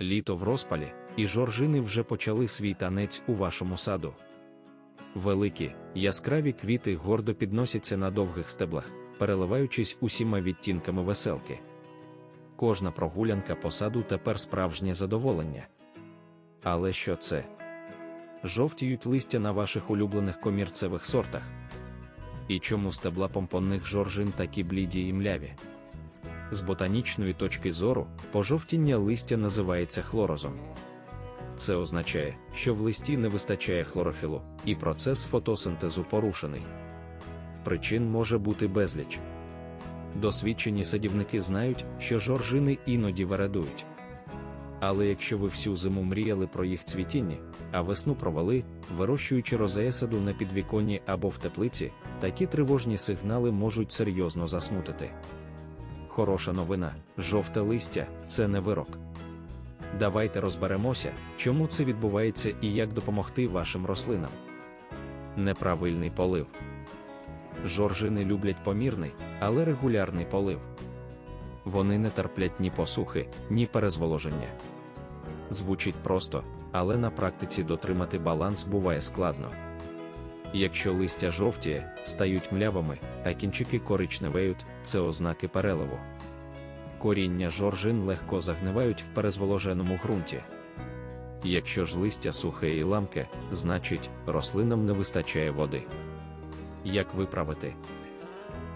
Літо в розпалі, і жоржини вже почали свій танець у вашому саду. Великі, яскраві квіти гордо підносяться на довгих стеблах, переливаючись усіма відтінками веселки. Кожна прогулянка по саду тепер справжнє задоволення. Але що це? Жовтіють листя на ваших улюблених комірцевих сортах. І чому стебла помпонних жоржин такі бліді і мляві? З ботанічної точки зору, пожовтіння листя називається хлорозом. Це означає, що в листі не вистачає хлорофілу, і процес фотосинтезу порушений. Причин може бути безліч. Досвідчені садівники знають, що жоржини іноді вередують. Але якщо ви всю зиму мріяли про їх цвітіння, а весну провели, вирощуючи розеесаду на підвіконні або в теплиці, такі тривожні сигнали можуть серйозно засмутити. Хороша новина, жовте листя це не вирок. Давайте розберемося, чому це відбувається і як допомогти вашим рослинам. Неправильний полив. Жоржини люблять помірний, але регулярний полив. Вони не терплять ні посухи, ні перезволоження. Звучить просто, але на практиці дотримати баланс буває складно. Якщо листя жовтіє, стають млявими, а кінчики коричневеють, це ознаки переливу. Коріння жоржин легко загнивають в перезволоженому ґрунті. Якщо ж листя сухе і ламке, значить, рослинам не вистачає води. Як виправити?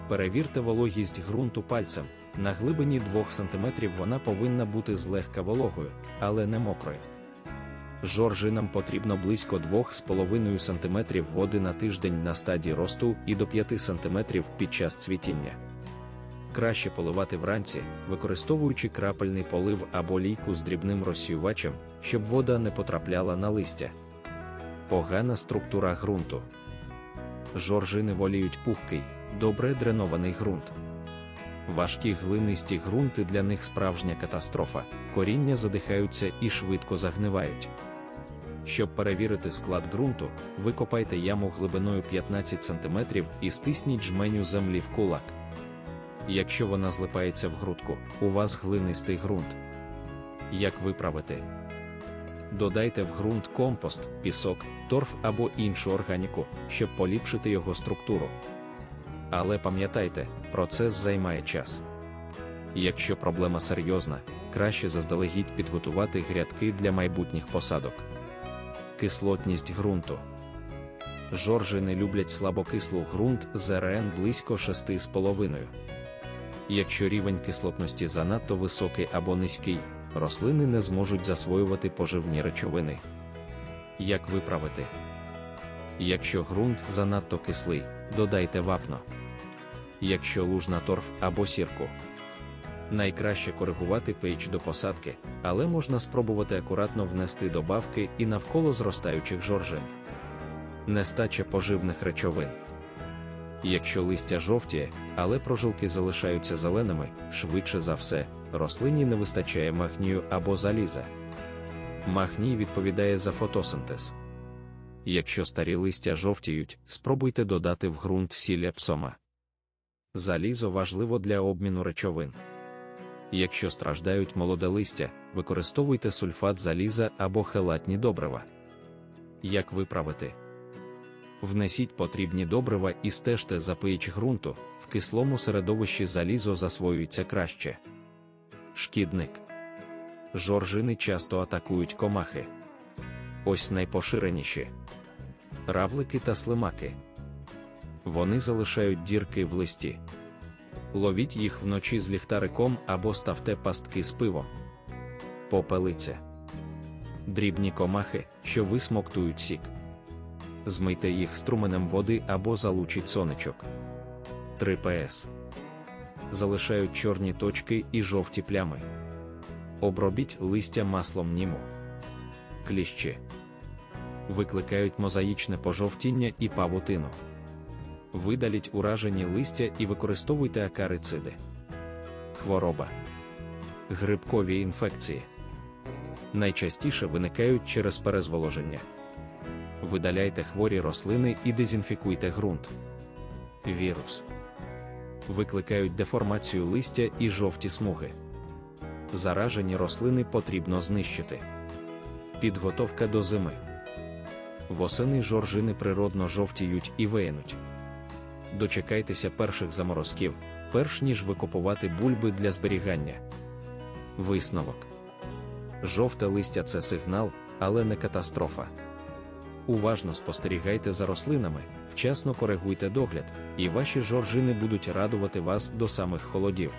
Перевірте вологість ґрунту пальцем. На глибині 2 см вона повинна бути злегка вологою, але не мокрою. Жоржинам потрібно близько 2,5 см води на тиждень на стадії росту і до 5 см під час цвітіння. Краще поливати вранці, використовуючи крапельний полив або лійку з дрібним розсіювачем, щоб вода не потрапляла на листя. Погана структура ґрунту. Жоржини воліють пухкий, добре дренований ґрунт. Важкі глинисті ґрунти для них справжня катастрофа, коріння задихаються і швидко загнивають. Щоб перевірити склад ґрунту, викопайте яму глибиною 15 см і стисніть жменю землі в кулак. Якщо вона злипається в грудку, у вас глинистий ґрунт. Як виправити? Додайте в ґрунт компост, пісок, торф або іншу органіку, щоб поліпшити його структуру. Але пам'ятайте, процес займає час. Якщо проблема серйозна, краще заздалегідь підготувати грядки для майбутніх посадок. Кислотність ґрунту. Жоржи не люблять слабокислу ґрунт з РН близько 6,5. Якщо рівень кислотності занадто високий або низький, рослини не зможуть засвоювати поживні речовини. Як виправити? Якщо ґрунт занадто кислий, додайте вапно. Якщо лужна торф або сірку. Найкраще коригувати pH до посадки, але можна спробувати акуратно внести добавки і навколо зростаючих жоржин. Нестача поживних речовин. Якщо листя жовтіє, але прожилки залишаються зеленими, швидше за все, рослині не вистачає магнію або заліза. Магній відповідає за фотосинтез. Якщо старі листя жовтіють, спробуйте додати в ґрунт сіль епсома. Залізо важливо для обміну речовин. Якщо страждають молоде листя, використовуйте сульфат заліза або хелатні добрива. Як виправити? Внесіть потрібні добрива і стежте за pH ґрунту, в кислому середовищі залізо засвоюється краще. Шкідник. Жоржини часто атакують комахи. Ось найпоширеніші равлики та слимаки. Вони залишають дірки в листі. Ловіть їх вночі з ліхтариком або ставте пастки з пивом. Попелиця. Дрібні комахи, що висмоктують сік. Змийте їх струменем води або залучіть сонечок. 3 ПС. Залишають чорні точки і жовті плями. Обробіть листя маслом німу. Кліщі. Викликають мозаїчне пожовтіння і павутину. Видаліть уражені листя і використовуйте акарициди. Хвороба. Грибкові інфекції. Найчастіше виникають через перезволоження. Видаляйте хворі рослини і дезінфікуйте ґрунт. Вірус. Викликають деформацію листя і жовті смуги. Заражені рослини потрібно знищити. Підготовка до зими. Восени жоржини природно жовтіють і виянуть. Дочекайтеся перших заморозків, перш ніж викопувати бульби для зберігання. Висновок. Жовте листя це сигнал, але не катастрофа. Уважно спостерігайте за рослинами, вчасно коригуйте догляд, і ваші жоржини будуть радувати вас до самих холодів.